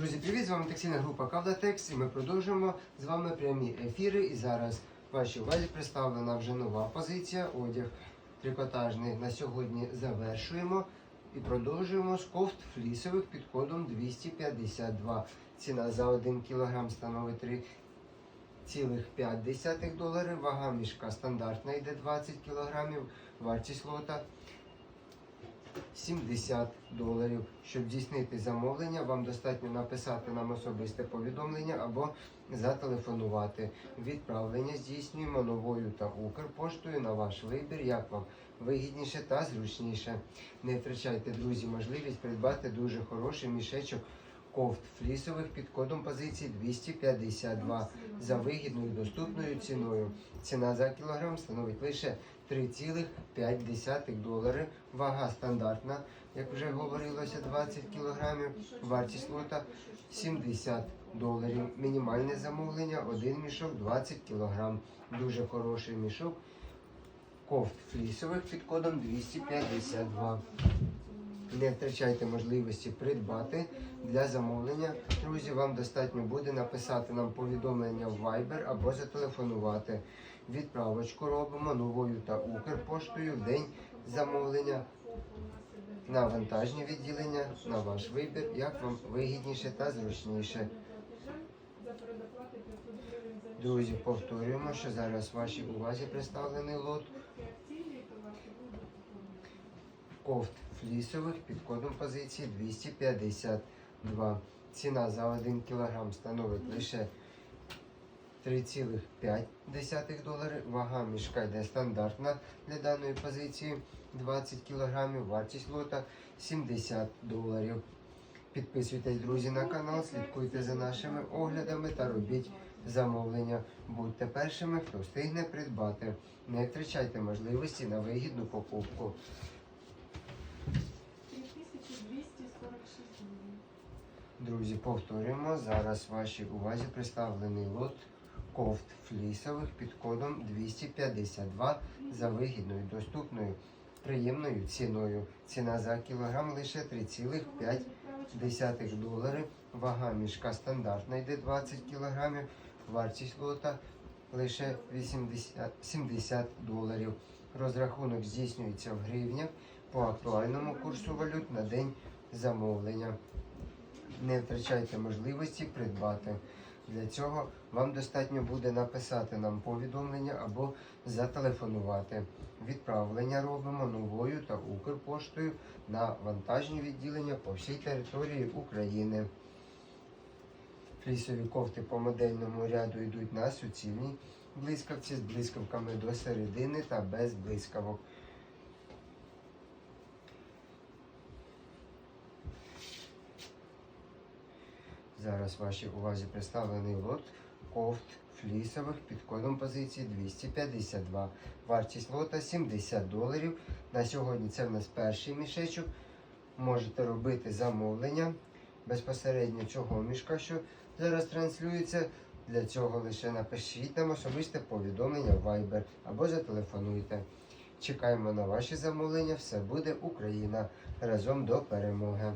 Друзі, привіт! З вами текстильна група Кавлатекс і ми продовжуємо з вами прямі ефіри. І зараз в вашій увазі представлена вже нова позиція. Одяг трикотажний на сьогодні завершуємо і продовжуємо з кофт флісових під кодом 252. Ціна за 1 кг становить 3,5 доларів. Вага мішка стандартна йде 20 кг. Вартість лота 70 доларів. Щоб здійснити замовлення, вам достатньо написати нам особисте повідомлення або зателефонувати. Відправлення здійснюємо новою та Укрпоштою на ваш вибір, як вам вигідніше та зручніше. Не втрачайте, друзі, можливість придбати дуже хороший мішечок кофт флісових під кодом позиції 252 за вигідною доступною ціною. Ціна за кілограм становить лише 3,5 долари. Вага стандартна, як вже говорилося, 20 кілограмів. Вартість лота 70 доларів. Мінімальне замовлення один мішок 20 кілограм. Дуже хороший мішок. Кофт флісових під кодом 252. Не втрачайте можливості придбати для замовлення. Друзі, вам достатньо буде написати нам повідомлення в Viber або зателефонувати. Відправочку робимо новою та Укрпоштою в день замовлення на вантажні відділення, на ваш вибір, як вам вигідніше та зручніше. Друзі, повторюємо, що зараз в вашій увазі представлений лот кофт флісових під кодом позиції 252. Ціна за 1 кг становить лише 3,5 долари. Вага мішка йде стандартна для даної позиції 20 кг. Вартість лота 70 доларів. Підписуйтесь, друзі, на канал, слідкуйте за нашими оглядами та робіть замовлення. Будьте першими, хто встигне придбати. Не втрачайте можливості на вигідну покупку. Друзі, повторюємо. Зараз вашій увазі представлений лот кофт флісових під кодом 252 за вигідною, доступною, приємною ціною. Ціна за кілограм лише 3,5 долари. Вага мішка стандартна йде 20 кілограмів. Вартість лота лише 80, 70 доларів. Розрахунок здійснюється в гривнях по актуальному курсу валют на день замовлення. Не втрачайте можливості придбати. Для цього вам достатньо буде написати нам повідомлення або зателефонувати. Відправлення робимо новою та Укрпоштою на вантажні відділення по всій території України. Флісові кофти по модельному ряду йдуть на суцільній блискавці з блискавками до середини та без блискавок. Зараз вашій увазі представлений лот кофт флісових під кодом позиції 252. Вартість лота 70 доларів. На сьогодні це в нас перший мішечок. Можете робити замовлення безпосередньо цього мішка, що зараз транслюється. Для цього лише напишіть нам особисте повідомлення в Viber або зателефонуйте. Чекаємо на ваші замовлення. Все буде Україна разом до перемоги.